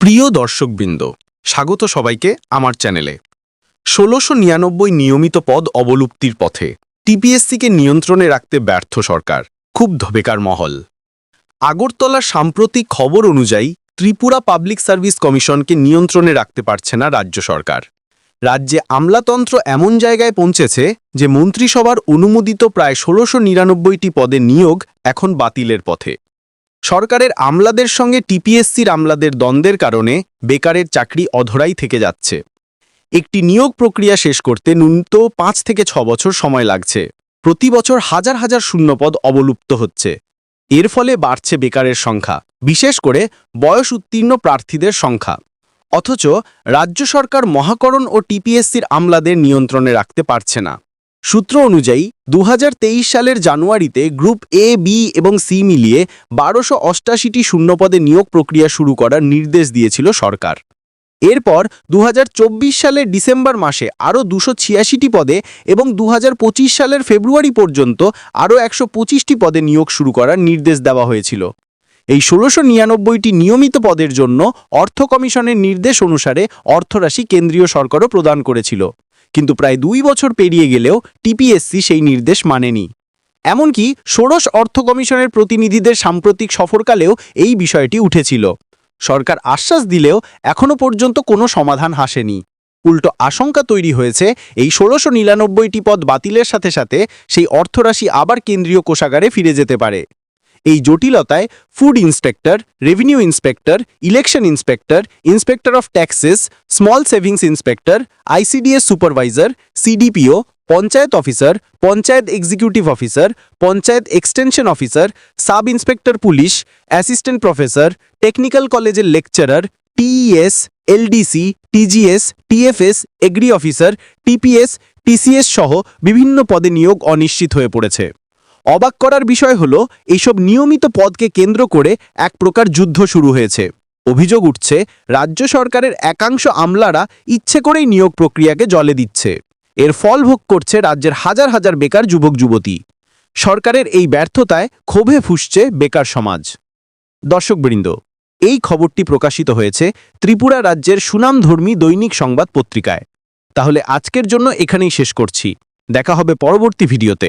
প্রিয় দর্শকবৃন্দ, স্বাগত সবাইকে আমার চ্যানেলে। ষোলোশো নিরানব্বই নিয়মিত পদ অবলুপ্তির পথে টিপিএসসিকে নিয়ন্ত্রণে রাখতে ব্যর্থ সরকার, খুব ধবেকার মহল। আগরতলার সাম্প্রতিক খবর অনুযায়ী ত্রিপুরা পাবলিক সার্ভিস কমিশনকে নিয়ন্ত্রণে রাখতে পারছে না রাজ্য সরকার। রাজ্যে আমলাতন্ত্র এমন জায়গায় পৌঁছেছে যে মন্ত্রিসভার অনুমোদিত প্রায় ষোলোশো নিরানব্বইটি পদে নিয়োগ এখন বাতিলের পথে। সরকারের আমলাদের সঙ্গে টিপিএসসির আমলাদের দ্বন্দ্বের কারণে বেকারের চাকরি অধরাই থেকে যাচ্ছে। একটি নিয়োগ প্রক্রিয়া শেষ করতে ন্যূনত পাঁচ থেকে ছ বছর সময় লাগছে। প্রতি বছর হাজার হাজার শূন্যপদ অবলুপ্ত হচ্ছে। এর ফলে বাড়ছে বেকারের সংখ্যা, বিশেষ করে বয়স উত্তীর্ণ প্রার্থীদের সংখ্যা। অথচ রাজ্য সরকার মহাকরণ ও টিপিএসসির আমলাদের নিয়ন্ত্রণে রাখতে পারছে না। সূত্র অনুযায়ী দু হাজার তেইশ সালের জানুয়ারিতে গ্রুপ এ, বি এবং সি মিলিয়ে বারোশো অষ্টাশিটি শূন্যপদে নিয়োগ প্রক্রিয়া শুরু করার নির্দেশ দিয়েছিল সরকার। এরপর দু হাজার চব্বিশ সালের ডিসেম্বর মাসে আরও দুশো ছিয়াশিটি পদে এবং দু হাজার পঁচিশ সালের ফেব্রুয়ারি পর্যন্ত আরও একশো পঁচিশটি পদে নিয়োগ শুরু করার নির্দেশ দেওয়া হয়েছিল। এই ষোলোশো নিরানব্বইটি নিয়মিত পদের জন্য অর্থ কমিশনের নির্দেশ অনুসারে অর্থরাশি কেন্দ্রীয় সরকারও প্রদান করেছিল। কিন্তু প্রায় দুই বছর পেরিয়ে গেলেও টিপিএসসি সেই নির্দেশ মানেনি। এমনকি ষোড়শ অর্থ কমিশনের প্রতিনিধিদের সাম্প্রতিক সফরকালেও এই বিষয়টি উঠেছিল। সরকার আশ্বাস দিলেও এখনও পর্যন্ত কোনো সমাধান হাসেনি উল্টো আশঙ্কা তৈরি হয়েছে, এই ষোলোশো নিরানব্বইটি পদ বাতিলের সাথে সাথে সেই অর্থরাশি আবার কেন্দ্রীয় কোষাগারে ফিরে যেতে পারে। এই জটিলতায় food inspector revenue inspector election inspector inspector of taxes small savings inspector ICDS supervisor CDPO panchayat officer panchayat executive officer panchayat extension officer sub inspector police assistant professor technical কলেজের lecturer TES LDC TGS TFS agri officer TPS TCS সহ বিভিন্ন পদে নিয়োগ অনিশ্চিত হয়ে পড়েছে। অবাক করার বিষয় হল এইসব নিয়মিত পদকে কেন্দ্র করে এক প্রকার যুদ্ধ শুরু হয়েছে। অভিযোগ উঠছে, রাজ্য সরকারের একাংশ আমলারা ইচ্ছে করেই নিয়োগ প্রক্রিয়াকে জলে দিচ্ছে। এর ফল ভোগ করছে রাজ্যের হাজার হাজার বেকার যুবক যুবতী। সরকারের এই ব্যর্থতায় ক্ষোভে ফুসছে বেকার সমাজ। দর্শকবৃন্দ, এই খবরটি প্রকাশিত হয়েছে ত্রিপুরা রাজ্যের সুনামধর্মী দৈনিক সংবাদ পত্রিকায়। তাহলে আজকের জন্য এখানেই শেষ করছি। দেখা হবে পরবর্তী ভিডিওতে।